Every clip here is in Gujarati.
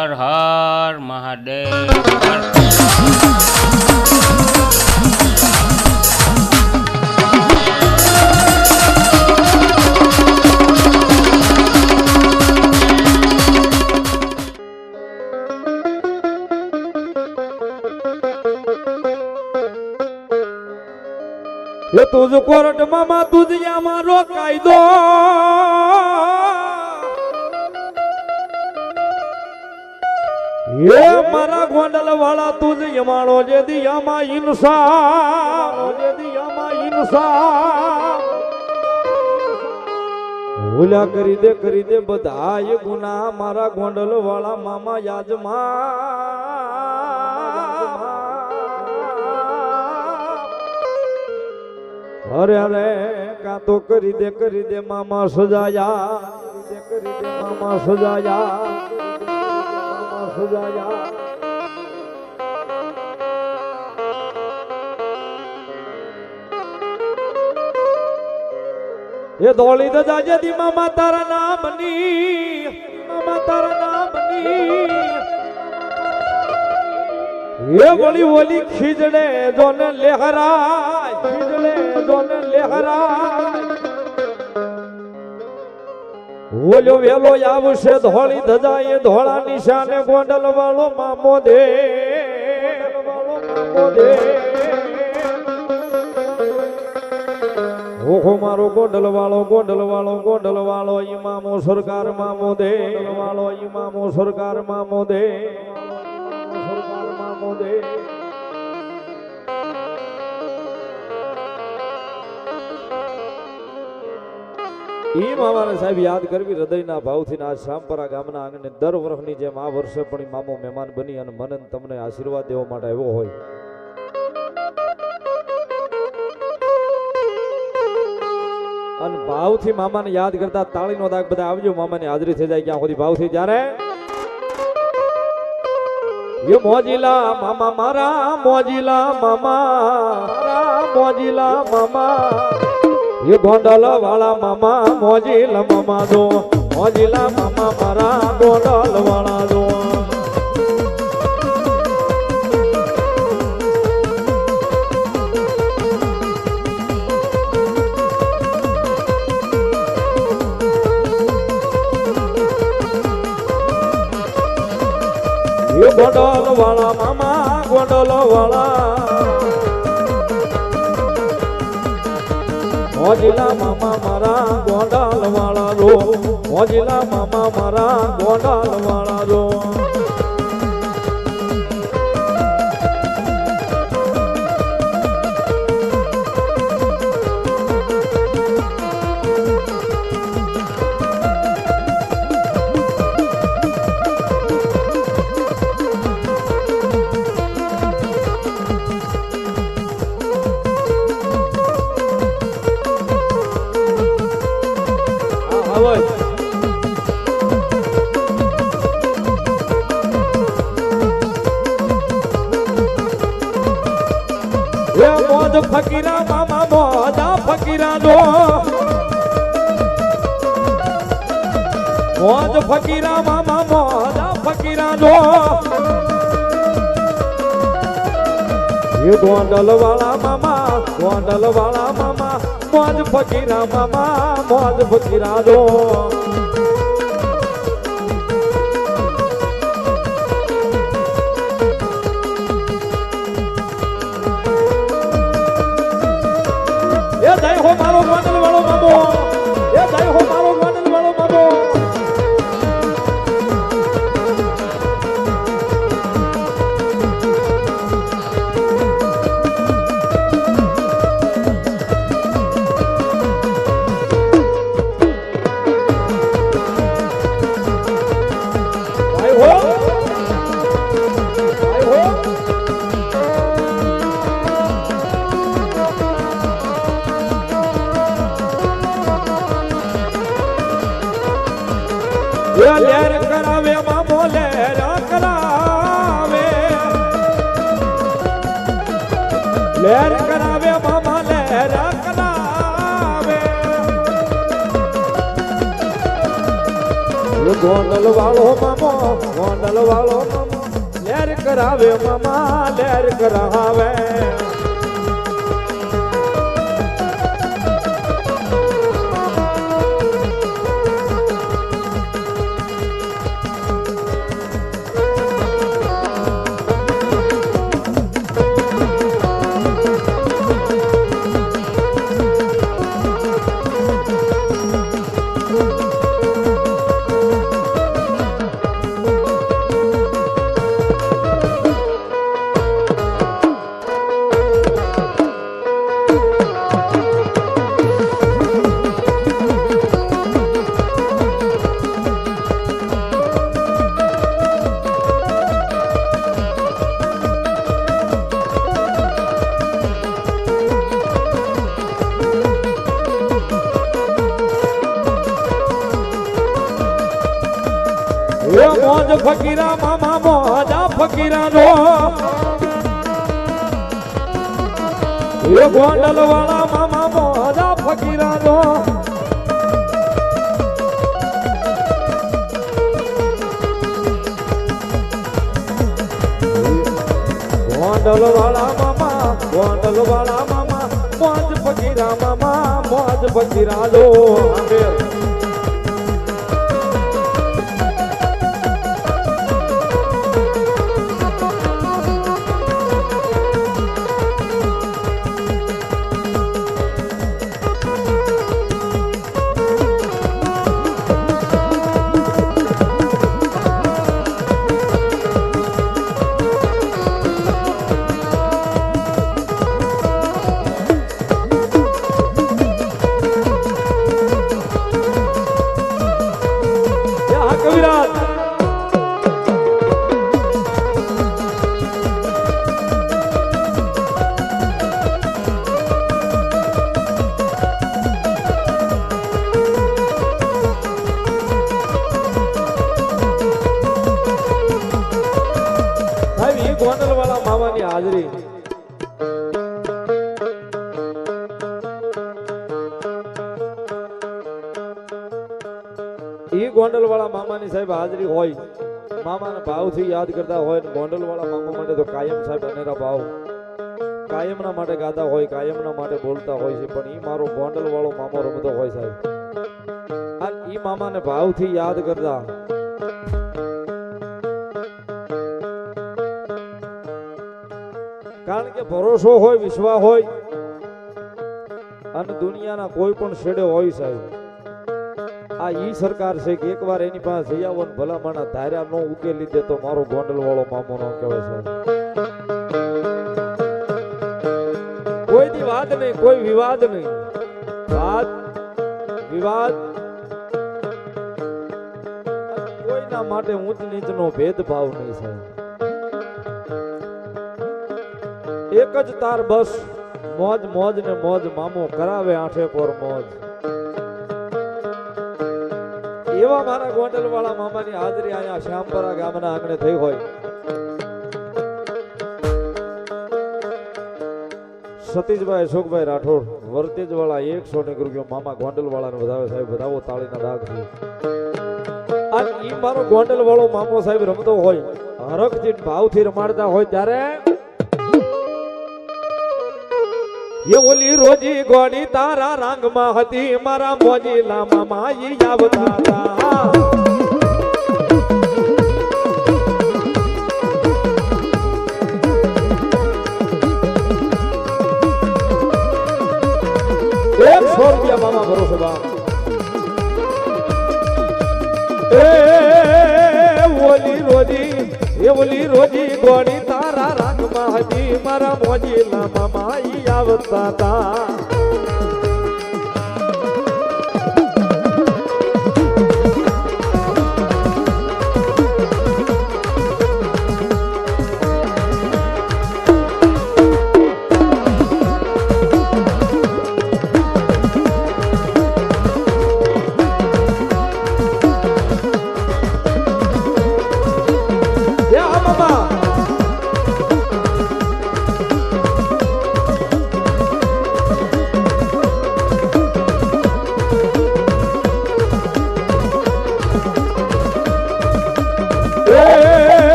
હર હર મહાદેવ હર એ તુજ કોર્ટમાં માં તુજિયા મારો કાયદો એ મારા ગોંડલ વાળા તુજ યમાણો જે દિયામાં ઇનસા જે દિયામાં ઇનસા ભૂલ્યા કરી દે કરી દે બધા ગુના, મારા ગોંડલ વાળા મામા યાજમાં અરે અરે, કાં તો કરી દે કરી દે મામા સજાયા કરી દે મામા સજાયા. સજાયા એ દોડી તો જાજે દી મામા તારા નામની મામા તારા નામની એ વળી ઓલી ખીજડે જોને લેહરાય, ખીજડે જોને લેહરાય. ઓલો વેલો આવશે ધોળી ધજા એ ધોળા નિશાને ગોંડલ વાળો મામો દે મામો ઓહો મારો ગોંડલ વાળો ગોંડલ વાળો ગોંડલ વાળો ઈમામો સરકાર મામો દે વાળો ઈમામો સરકાર મામો દે સરકાર મામો દે ઈ મામાને સાહેબ યાદ કરવી હૃદયના ભાવથી આ શામપરા ગામના આંગણે દર વર્ષની જેમ આ વર્ષે પણ મામો મહેમાન બની અને મને તમને આશીર્વાદ દેવા માટે આવ્યો હોય. અને ભાવથી મામાને યાદ કરતા તાળીનો દાગ બધા આવજો, મામાની હાજરી થઈ જાય ક્યાં સુધી ભાવથી જ્યારે? એ મોજીલા મામા, મારા મોજીલા મામા, મારા મોજીલા મામા. એ ગોંડલ વાળા મામા મોજીલા મામા જો મોજીલા મામા મારા ગોંડલ વાળા જો ગોંડલ વાળા મામા ગોંડલ વાળા મોજીલા મામા મારા ગોંડલ વાળા રો મોજીલા મામા મારા ગોંડલ વાળા રો. મોજ ફકીરા મામા મોજા ફકીરા એ ગોંડલ વાળા મામા ગોંડલ વાળા મામા મોજ ફકીરા મામા મોજ ફકીરા નો ગોંડલ વાળો મામો ગોંડલ વાળો મામો લેર કરાવે મામા લેર કરાવે. મોજા ફકીરા નો એ ગોંડલ વાળા મામા મોહરા ફકીરાનો. ગોંડલ વાળા મામા ગોંડલ વાળા મામા, મોજ ફકીરા મામા, મોજ ફકીરા લો હાજરી. ઈ ગોંડલ વાળા મામાની સાહેબ હાજરી હોય. મામાના ભાવથી યાદ કરતા હોય ને ગોંડલ વાળા મામા માટે તો કાયમ સાહેબ અનેરા ભાવ. કાયમના માટે ગાતા હોય, કાયમના માટે બોલતા હોય છે, પણ ઈ મારો ગોંડલ વાળો મામો રમતો હોય સાહેબ. આ ઈ મામાને ભાવથી યાદ કરતા કારણ કે ભરોસો હોય, વિશ્વાસ હોય, અને દુનિયાના કોઈ પણ છેડે હોય સાહેબ. આ ઈ સરકાર છે કે એકવાર એની પાસે જઈ આવો ને ભલામણા ધાર્યા નો ઉકેલી દે તો મારો ગોંડલ વાળો મામો નો કહેવાય સાહેબ. કોઈ દી વાત નહીં, કોઈ વિવાદ નહીં. વાત, વિવાદ. કોઈના માટે ઊંચ નીચનો ભેદભાવ નહીં સાહેબ. એક જ તાર બસ, મોજ મોજ ને મોજ મામો કરાવે આઠે પોર મોજ. એવા મારા ગોંડલ વાળા મામાની હાજરી અહીંયા શ્યામપરા ગામના આંગણે થઈ હોય. સતીશભાઈ, અશોકભાઈ રાઠોડ વર્તેજ વાળા એકસો ને રૂપિયો મામા ગોંડલ વાળાને વધાવે સાહેબ, વધાવો તાળીના દાગ છે અને ઈ મારો ગોંડલ વાળો મામો સાહેબ રમતો હોય, હરખથી ભાવથી રમાડતા હોય ત્યારે એ રોજી ગોડી તારા રાંગમાં હતી, મારા મોજી લામા માઈ આવતા હતા. એકસો રૂપિયા રોજી, એ રોજી ગોડી તારા રાંગમાં હતી, મારા મોજી લામા માઈ આવતા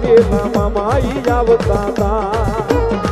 મારા મોજીલા મામા ઈ આવતા તા.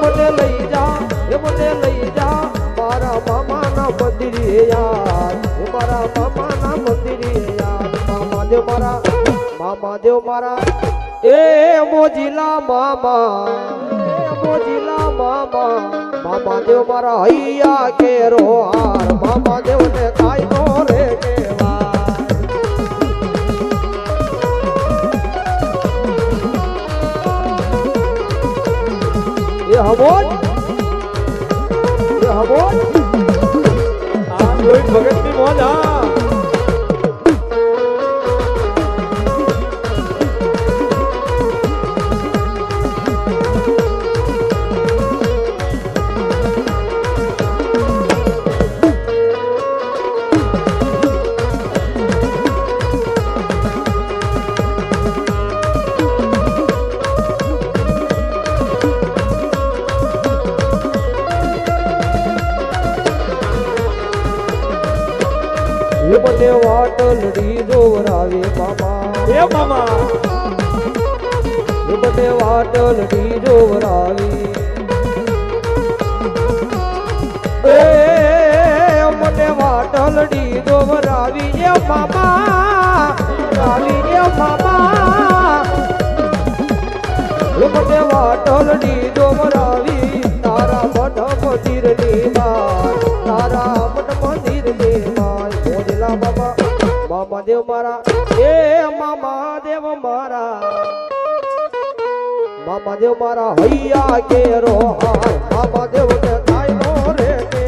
મને લઈ જા, એ મને લઈ જા. મારા મામાના મંદિરે યાર, એ મારા મામાના મંદિરે યાર. મામા દેવ મારા મામા દેવ મારા. એ મોજીલા મામા, એ મોજીલા મામા. મામા દેવ મારા હૈયા કેરો હાર. મામા દેવ ને કાઈ નો રે કેવા એ હમોજ એ આ જોઈ ભગતની મોજ હા. વાટલડી દોરાવે મામા. એ મામા એ મને વાટલડી જોવરાવી એ મને વાટલડી દોરાવી એ મામા. રાવી એ મામા. મને વાટલડી જોવરાવી મામા દેવ મારા. એ મહાદેવ દેવ મારા મહાદેવ દેવ મારા હૈયા કે રો મહાદેવ દેવ ને કાય રે કે